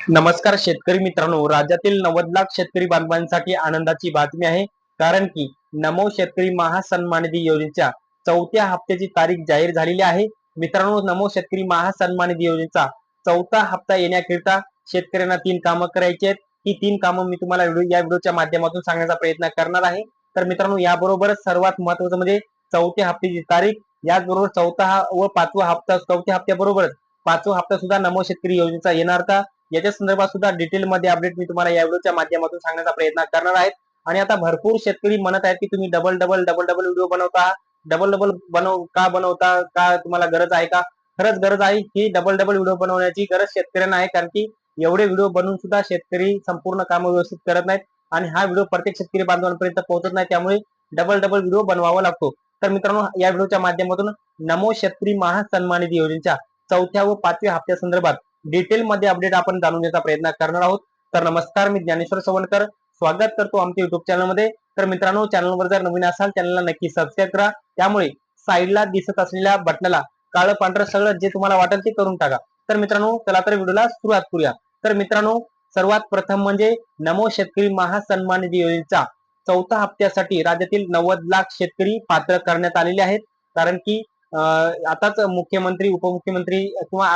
नमस्कार शेतकरी मित्रांनो राज्यातील नव्वद लाख शेतकरी बांधवांसाठी आनंदाची बातमी आहे. कारण की नमो शेतकरी महासन्मानिधी योजनेच्या चौथ्या हप्त्याची तारीख जाहीर झालेली आहे. मित्रांनो नमो शेतकरी महासन्मानिधी योजनेचा चौथा हप्ता येण्याकरिता शेतकऱ्यांना तीन कामं करायची आहेत. ही तीन कामं मी तुम्हाला व्हिडिओ या व्हिडिओच्या माध्यमातून सांगण्याचा प्रयत्न करणार आहे. तर मित्रांनो याबरोबरच सर्वात महत्वाचं म्हणजे चौथ्या हप्त्याची तारीख याचबरोबर चौथा व पाचवा हप्ता चौथ्या हप्त्याबरोबरच पाचवा हप्ता सुद्धा नमो शेतकरी योजनेचा येणार का याच्या संदर्भात सुद्धा डिटेलमध्ये अपडेट मी तुम्हाला या व्हिडिओच्या माध्यमातून सांगण्याचा प्रयत्न करणार आहे आणि आता भरपूर शेतकरी म्हणत आहेत की तुम्ही double double double double video बनवता. डबल डबल बनव का बनवता? का तुम्हाला गरज आहे का? खरंच गरज आहे की डबल डबल व्हिडिओ बनवण्याची गरज शेतकऱ्यांना आहे कारण की एवढे व्हिडिओ बनवून सुद्धा शेतकरी संपूर्ण कामं व्यवस्थित करत नाहीत आणि हा व्हिडिओ प्रत्येक शेतकरी बांधवांपर्यंत पोहोचत नाही त्यामुळे डबल डबल व्हिडिओ बनवावा लागतो. तर मित्रांनो या व्हिडिओच्या माध्यमातून नमो शेतकरी महासन्मान निधी योजनेच्या चौथ्या व पाचव्या हप्त्या संदर्भात डिटेलमध्ये अपडेट आपण जाणून घेण्याचा प्रयत्न करणार आहोत. तर नमस्कार मी ज्ञानेश्वर सवणकर स्वागत करतो आमच्या युट्यूब चॅनलमध्ये तर मित्रांनो चॅनलवर जर नवीन असाल चॅनलला नक्की सबस्क्राईब करा. त्यामुळे साईडला दिसत असलेल्या बटनाला काळं पांढरं सगळं जे तुम्हाला वाटेल ते करून टाका. तर मित्रांनो चला तर व्हिडिओला सुरुवात करूया. तर मित्रांनो सर्वात प्रथम म्हणजे नमो शेतकरी महासन्मान निधी योजनेचा चौथा हप्त्यासाठी राज्यातील नव्वद लाख शेतकरी पात्र करण्यात आलेले आहेत. कारण की आताच मुख्यमंत्री उपमुख्यमंत्री किंवा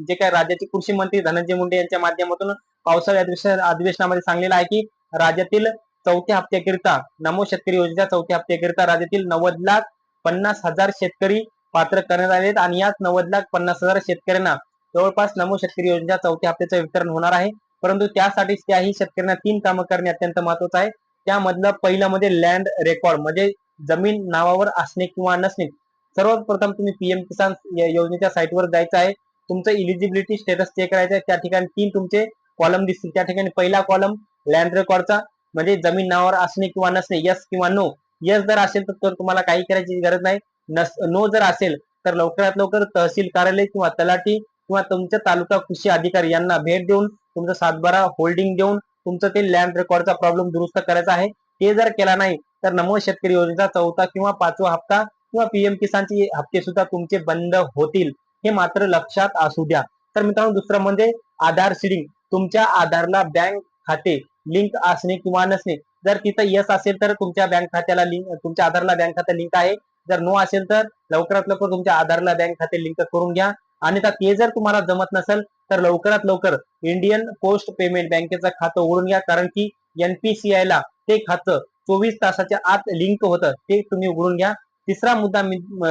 जे काही राज्याचे कृषी मंत्री धनंजय मुंडे यांच्या माध्यमातून पावसाळी अधिवेशन अधिवेशनामध्ये सांगलेलं आहे की राज्यातील चौथ्या हप्त्याकरिता नमो शेतकरी योजनेच्या चौथ्या हप्त्याकरिता राज्यातील नव्वद लाख पन्नास हजार शेतकरी पात्र करण्यात आले आणि याच नव्वद लाख पन्नास हजार शेतकऱ्यांना जवळपास नमो शेतकरी योजनेच्या चौथ्या हप्त्याचं वितरण होणार आहे. परंतु त्यासाठी त्याही शेतकऱ्यांना तीन कामं करणे अत्यंत महत्वाचं आहे. त्यामधलं पहिलं म्हणजे लँड रेकॉर्ड म्हणजे जमीन नावावर असणे किंवा नसणे. सर्वात प्रथम तुम्ही पीएम किसान योजनेच्या साईटवर जायचं आहे. तुमचं इलिजिबिलिटी स्टेटस चेक करायचं आहे. त्या ठिकाणी तीन तुमचे कॉलम दिसतील. त्या ठिकाणी पहिला कॉलम लँड रेकॉर्डचा म्हणजे जमीन नावावर असणे किंवा नसणे यस किंवा नो यस जर असेल तर तुम्हाला काही करायची गरज नाही. नस नो जर असेल तर लवकरात लवकर तहसील कार्यालय किंवा तलाठी किंवा तुमच्या तालुका कृषी अधिकारी यांना भेट देऊन तुमचा सातबारा होल्डिंग देऊन तुमचं ते लँड रेकॉर्डचा प्रॉब्लेम दुरुस्त करायचा आहे. ते जर केला नाही तर नमो शेतकरी योजनेचा चौथा किंवा पाचवा हप्ता किंवा पीएम किसानचे हप्ते सुद्धा तुमचे बंद होतील हे मात्र लक्षात असू द्या. तर मित्रांनो दुसरं म्हणजे आधार सिडिंग तुमच्या आधारला बँक खाते लिंक असणे किंवा नसणे. जर तिथं यस असेल तर तुमच्या बँक खात्याला लिंक तुमच्या आधारला बँक खाते लिंक आहे. जर नो असेल तर लवकरात लवकर तुमच्या आधारला बँक खाते लिंक करून घ्या. आणि ते जर तुम्हाला जमत नसेल तर लवकरात लवकर इंडियन पोस्ट पेमेंट बँकेचं खातं उघडून घ्या. कारण की एनपीसीआय ला ते खातं चोवीस तासाच्या आत लिंक होतं ते तुम्ही उघडून घ्या. तिसरा मुद्दा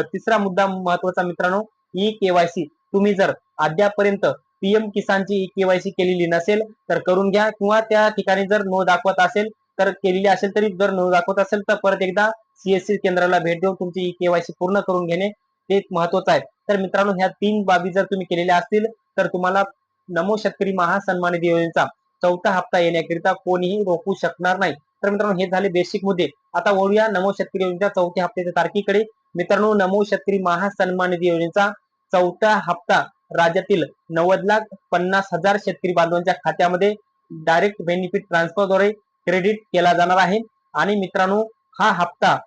तिसरा मुद्दा महत्त्वाचा मित्रांनो ई केवायसी तुम्ही जर अद्यापर्यंत पीएम किसानची ई केवायसी केलेली नसेल तर करून घ्या. किंवा त्या ठिकाणी जर नो दाखवत असेल तर केलेली असेल तरी जर नो दाखवत असेल तर परत एकदा सीएससी केंद्राला भेट देऊन तुमची ई केवायसी पूर्ण करून घेणे ते महत्वाचं आहे. तर मित्रांनो ह्या तीन बाबी जर तुम्ही केलेल्या असतील तर तुम्हाला नमो शेतकरी महासन्मान योजनेचा चौथा हप्ता येण्याकरिता कोणीही रोखू शकणार नाही. तर मित्रांनो हे झाले बेसिक मुद्दे. आता वळूया नमो शेतकरी योजनेच्या चौथ्या हप्त्याच्या तारखेकडे. मित्रांनो नमो शेतकरी महासन्मान निधी योजनेचा चौथा हप्ता राज्यातील नव्वद लाख पन्नास हजार शेतकरी बांधवांच्या खात्यामध्ये डायरेक्ट बेनिफिट ट्रान्सफरद्वारे क्रेडिट केला जाणार आहे. आणि मित्रांनो हा हप्ता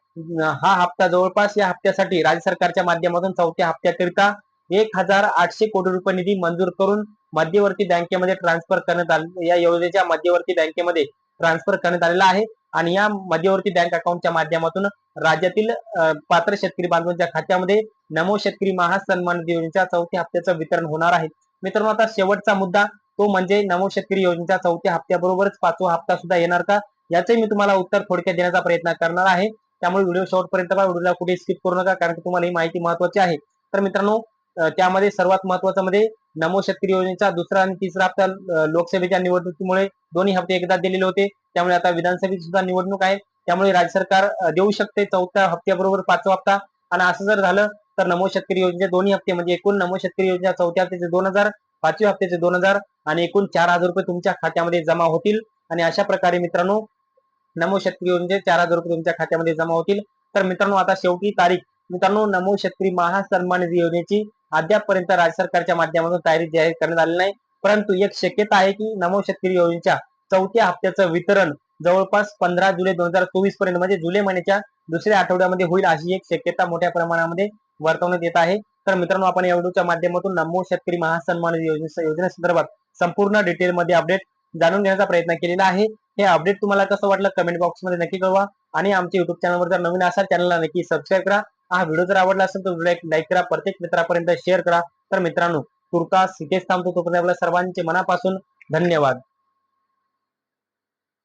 हा हप्ता जवळपास या हप्त्यासाठी राज्य सरकारच्या माध्यमातून चौथ्या हप्त्याकरिता एक हजार आठशे कोटी रुपये निधी मंजूर करून मध्यवर्ती बँकेमध्ये ट्रान्सफर करण्यात आले. या योजनेच्या मध्यवर्ती बँकेमध्ये ट्रान्सफर करण्यात आलेला आहे. आणि या मध्यवर्ती बँक अकाउंटच्या माध्यमातून राज्यातील पात्र शेतकरी बांधवांच्या खात्यामध्ये नमो शेतकरी महासन्मान योजनेच्या चौथ्या हप्त्याचं वितरण होणार आहे. मित्रांनो आता शेवटचा मुद्दा तो म्हणजे नमो शेतकरी योजनेच्या चौथ्या हप्त्याबरोबरच पाचवा हप्ता सुद्धा येणार का? याचे मी तुम्हाला उत्तर थोडक्यात देण्याचा प्रयत्न करणार आहे. त्यामुळे व्हिडिओ शेवटपर्यंत व्हिडिओला कुठे स्किप करू नका कारण की तुम्हाला ही माहिती महत्वाची आहे. तर मित्रांनो त्यामध्ये सर्वात महत्वाचं म्हणजे नमो शेतकरी योजनेचा दुसरा आणि तिसरा हप्ता लोकसभेच्या निवडणुकीमुळे दोन्ही हप्ते एकदा दिलेले होते. त्यामुळे आता विधानसभेची सुद्धा निवडणूक आहे. त्यामुळे राज्य सरकार देऊ शकते चौथ्या हप्त्याबरोबर पाचवा हप्ता. आणि असं जर झालं तर नमो शेतकरी योजनेचे दोन्ही हप्ते म्हणजे एकूण नमो शेतकरी योजना चौथ्या हप्त्याचे दोन हजार पाचव्या हप्त्याचे दोन हजार आणि एकूण चार हजार रुपये तुमच्या खात्यामध्ये जमा होतील. आणि अशा प्रकारे मित्रांनो नमो शेतकरी योजनेचे चार हजार रुपये तुमच्या खात्यामध्ये जमा होतील. तर मित्रांनो आता शेवटी तारीख. मित्रांनो नमो शेतकरी महासन्मान योजनेची अद्यापपर्यंत राज्य सरकारच्या माध्यमातून तयारी जाहीर करण्यात आली नाही. परंतु एक शक्यता आहे की नमो शेतकरी योजनेच्या चौथ्या हप्त्याचं वितरण जवळपास पंधरा जुलै दोन हजार चोवीसपर्यंत म्हणजे जुलै महिन्याच्या दुसऱ्या आठवड्यामध्ये होईल अशी एक शक्यता मोठ्या प्रमाणामध्ये वर्तवण्यात येत आहे. तर मित्रांनो आपण या व्हिडिओच्या माध्यमातून नमो शेतकरी महासन्मान योजने योजनेसंदर्भात संपूर्ण डिटेलमध्ये अपडेट जाणून घेण्याचा प्रयत्न केलेला आहे. हे अपडेट तुम्हाला कसं वाटलं कमेंट बॉक्समध्ये नक्की कळवा. आणि आमच्या युट्यूब चॅनलवर जर नवीन असाल चॅनलला नक्की सबस्क्राईब करा. हा व्हिडिओ जर आवडला असेल तर व्हिडिओ लाईक करा. प्रत्येक मित्रापर्यंत शेअर करा. तर मित्रांनो तुर्तास इथेच थांबतो. तोपर्यंत आपल्या सर्वांचे मनापासून धन्यवाद.